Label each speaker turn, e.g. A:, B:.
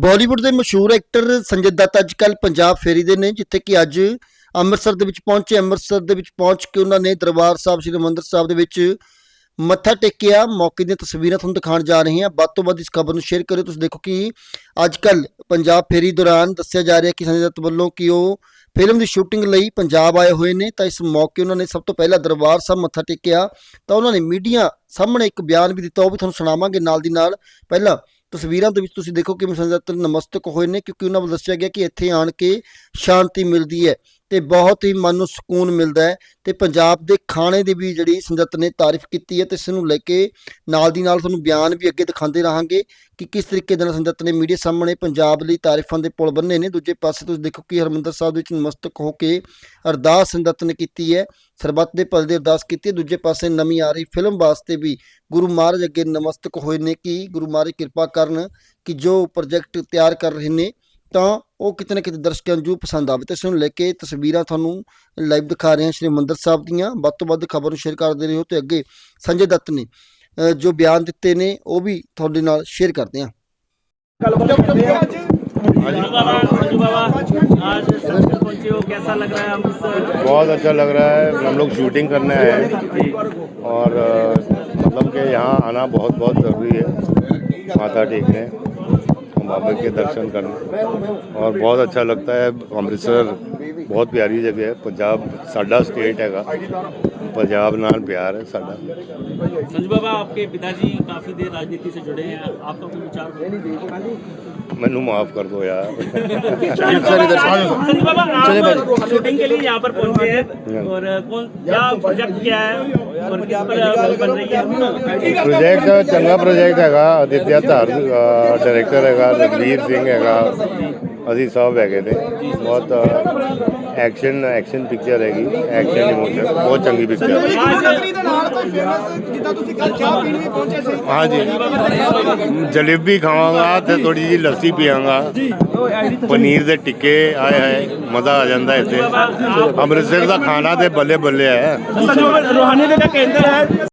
A: ਬਾਲੀਵੁੱਡ ਦੇ ਮਸ਼ਹੂਰ ਐਕਟਰ ਸੰਜੇ ਦੱਤ ਅੱਜ ਕੱਲ ਪੰਜਾਬ ਫੇਰੀ ਦੇ ਨੇ, ਜਿੱਥੇ ਕਿ ਅੱਜ ਅੰਮ੍ਰਿਤਸਰ ਦੇ ਵਿੱਚ ਪਹੁੰਚੇ। ਅੰਮ੍ਰਿਤਸਰ ਦੇ ਵਿੱਚ ਪਹੁੰਚ ਕੇ ਉਹਨਾਂ ਨੇ ਦਰਬਾਰ ਸਾਹਿਬ, ਸ੍ਰੀ ਹਰਿਮੰਦਰ ਸਾਹਿਬ ਦੇ ਵਿੱਚ ਮੱਥਾ ਟੇਕਿਆ। ਮੌਕੇ ਦੀਆਂ ਤਸਵੀਰਾਂ ਤੁਹਾਨੂੰ ਦਿਖਾਉਣ ਜਾ ਰਹੇ ਹਾਂ। ਵੱਧ ਤੋਂ ਵੱਧ ਇਸ ਖਬਰ ਨੂੰ ਸ਼ੇਅਰ ਕਰਿਓ। ਤੁਸੀਂ ਦੇਖੋ ਕਿ ਅੱਜ ਕੱਲ ਪੰਜਾਬ ਫੇਰੀ ਦੌਰਾਨ ਦੱਸਿਆ ਜਾ ਰਿਹਾ ਕਿ ਸੰਜੇ ਦੱਤ ਵੱਲੋਂ ਕਿ ਉਹ ਫਿਲਮ ਦੀ ਸ਼ੂਟਿੰਗ ਲਈ ਪੰਜਾਬ ਆਏ ਹੋਏ ਨੇ। ਤਾਂ ਇਸ ਮੌਕੇ ਉਹਨਾਂ ਨੇ ਸਭ ਤੋਂ ਪਹਿਲਾਂ ਦਰਬਾਰ ਸਾਹਿਬ ਮੱਥਾ ਟੇਕਿਆ। ਤਾਂ ਉਹਨਾਂ ਨੇ ਮੀਡੀਆ ਸਾਹਮਣੇ ਇੱਕ ਬਿਆਨ ਵੀ ਦਿੱਤਾ। ਉਹ ਵੀ ਤੁਹਾਨੂੰ ਸੁਣਾਵਾਂਗੇ ਨਾਲ ਦੀ ਨਾਲ। ਪਹਿਲਾਂ ਤਸਵੀਰਾਂ ਦੇ ਵਿੱਚ ਤੁਸੀਂ ਦੇਖੋ ਕਿ ਸੰਜੇ ਦੱਤ ਨਮਸਤਕ ਹੋਏ ਨੇ, ਕਿਉਂਕਿ ਉਹਨਾਂ ਵੱਲੋਂ ਦੱਸਿਆ ਗਿਆ ਕਿ ਇੱਥੇ ਆਣ ਕੇ ਸ਼ਾਂਤੀ ਮਿਲਦੀ ਹੈ। ਤੇ ਬਹੁਤ ਹੀ ਮਨ ਨੂੰ ਸਕੂਨ ਮਿਲਦਾ ਹੈ ਤੇ ਪੰਜਾਬ ਦੇ ਖਾਣੇ ਦੀ ਵੀ ਜਿਹੜੀ ਸੰਜਤ ਨੇ ਤਾਰੀਫ ਕੀਤੀ ਹੈ ਤੇ ਇਸ ਨੂੰ ਲੈ ਕੇ ਨਾਲ ਦੀ ਨਾਲ ਤੁਹਾਨੂੰ ਬਿਆਨ ਵੀ ਅੱਗੇ ਦਿਖਾਉਂਦੇ ਰਹਾਂਗੇ ਕਿ ਕਿਸ ਤਰੀਕੇ ਦੇ ਨਾਲ ਸੰਜਤ ਨੇ ਮੀਡੀਆ ਸਾਹਮਣੇ ਪੰਜਾਬ ਲਈ ਤਾਰੀਫਾਂ ਦੇ ਪੁਲ ਬੰਨੇ ਨੇ। ਦੂਜੇ ਪਾਸੇ ਤੁਸੀਂ ਦੇਖੋ ਕਿ ਹਰਮੰਦਰ ਸਾਹਿਬ ਵਿੱਚ ਨਮਸਤਕ ਹੋ ਕੇ ਅਰਦਾਸ ਸੰਜਤ ਨੇ ਕੀਤੀ ਹੈ। ਸਰਬੱਤ ਦੇ ਭਲੇ ਦੀ ਅਰਦਾਸ ਕੀਤੀ ਹੈ। ਦੂਜੇ ਪਾਸੇ ਨਵੀਂ ਆ ਰਹੀ ਫਿਲਮ ਵਾਸਤੇ ਵੀ ਗੁਰੂ ਮਹਾਰਾਜ ਅੱਗੇ ਨਮਸਤਕ ਹੋਏ ਨੇ ਕਿ ਗੁਰੂ ਮਹਾਰਾਜ ਕਿਰਪਾ ਕਰਨ ਕਿ ਜੋ ਪ੍ਰੋਜੈਕਟ ਤਿਆਰ ਕਰ ਰਹੇ ਨੇ ਤਾਂ ਉਹ ਕਿਤੇ ਨਾ ਕਿਤੇ ਦਰਸ਼ਕਾਂ ਨੂੰ ਪਸੰਦ ਆਵੇ ਤੇ ਇਸ ਨੂੰ ਲੈ ਕੇ ਤਸਵੀਰਾਂ ਤੁਹਾਨੂੰ ਲਾਈਵ ਦਿਖਾ ਰਹੇ ਹਾਂ ਸ਼੍ਰੀ ਮੰਦਰ ਸਾਹਿਬ ਦੀਆਂ ਵੱਧ ਤੋਂ ਵੱਧ ਖਬਰ ਨੂੰ ਸ਼ੇਅਰ ਕਰਦੇ ਰਹੋ ਤੇ ਅੱਗੇ ਸੰਜੇ ਦੱਤ ਨੇ ਅ, ਜੋ ਬਿਆਨ ਦਿੱਤੇ ਨੇ ਉਹ ਵੀ ਤੁਹਾਡੇ ਨਾਲ ਸ਼ੇਅਰ ਕਰਦੇ ਹਾਂ
B: संजू बाबा संजू बाबा आज संसद पहुंचे हो कैसा लग रहा है अमृतसर
C: बहुत अच्छा लग रहा है हम लोग शूटिंग करने आए हैं और अ, मतलब कि यहाँ आना बहुत बहुत ज़रूरी है माथा टेकने बाबा के दर्शन करने और बहुत अच्छा लगता है अमृतसर बहुत प्यारी जगह है पंजाब साडा स्टेट हैगा पंजाब नाल प्यार है साडा
B: संजू बाबा आपके पिताजी काफी देर राजनीति से जुड़े हैं आपका कोई विचार
C: मैनू माफ कर दो यार
B: संजू बाबा आप शूटिंग के लिए यहाँ पर पहुंचे हैं और कौन क्या प्रोजेक्ट क्या है और किस पर बन रही है
C: प्रोजेक्ट चंगा प्रोजेक्ट हैगा आदित्य धार डायरेक्टर हैगा रघबीर सिंह हैगा ਅਸੀਂ ਸਭ ਹੈਗੇ ਨੇ। ਬਹੁਤ ਐਕਸ਼ਨ ਐਕਸ਼ਨ ਪਿਕਚਰ ਹੈਗੀ। ਐਕਸ਼ਨ ਇਮੋਸ਼ਨ ਬਹੁਤ ਚੰਗੀ ਪਿਕਚਰ
D: ਹੈ।
C: ਹਾਂਜੀ। ਜਲੇਬੀ ਖਾਵਾਂਗਾ ਤੇ ਥੋੜੀ ਜੀ ਲੱਸੀ ਪੀਵਾਂਗਾ ਪਨੀਰ ਦੇ ਟਿੱਕੇ ਆਏ ਹਾਏ ਮਜ਼ਾ ਆ ਜਾਂਦਾ ਇੱਥੇ। ਅੰਮ੍ਰਿਤਸਰ ਦਾ ਖਾਣਾ ਤੇ ਬੱਲੇ ਬੱਲੇ ਹੈ
B: ਰੋਹਾਨੀ ਦਾ ਕੇਂਦਰ ਹੈ।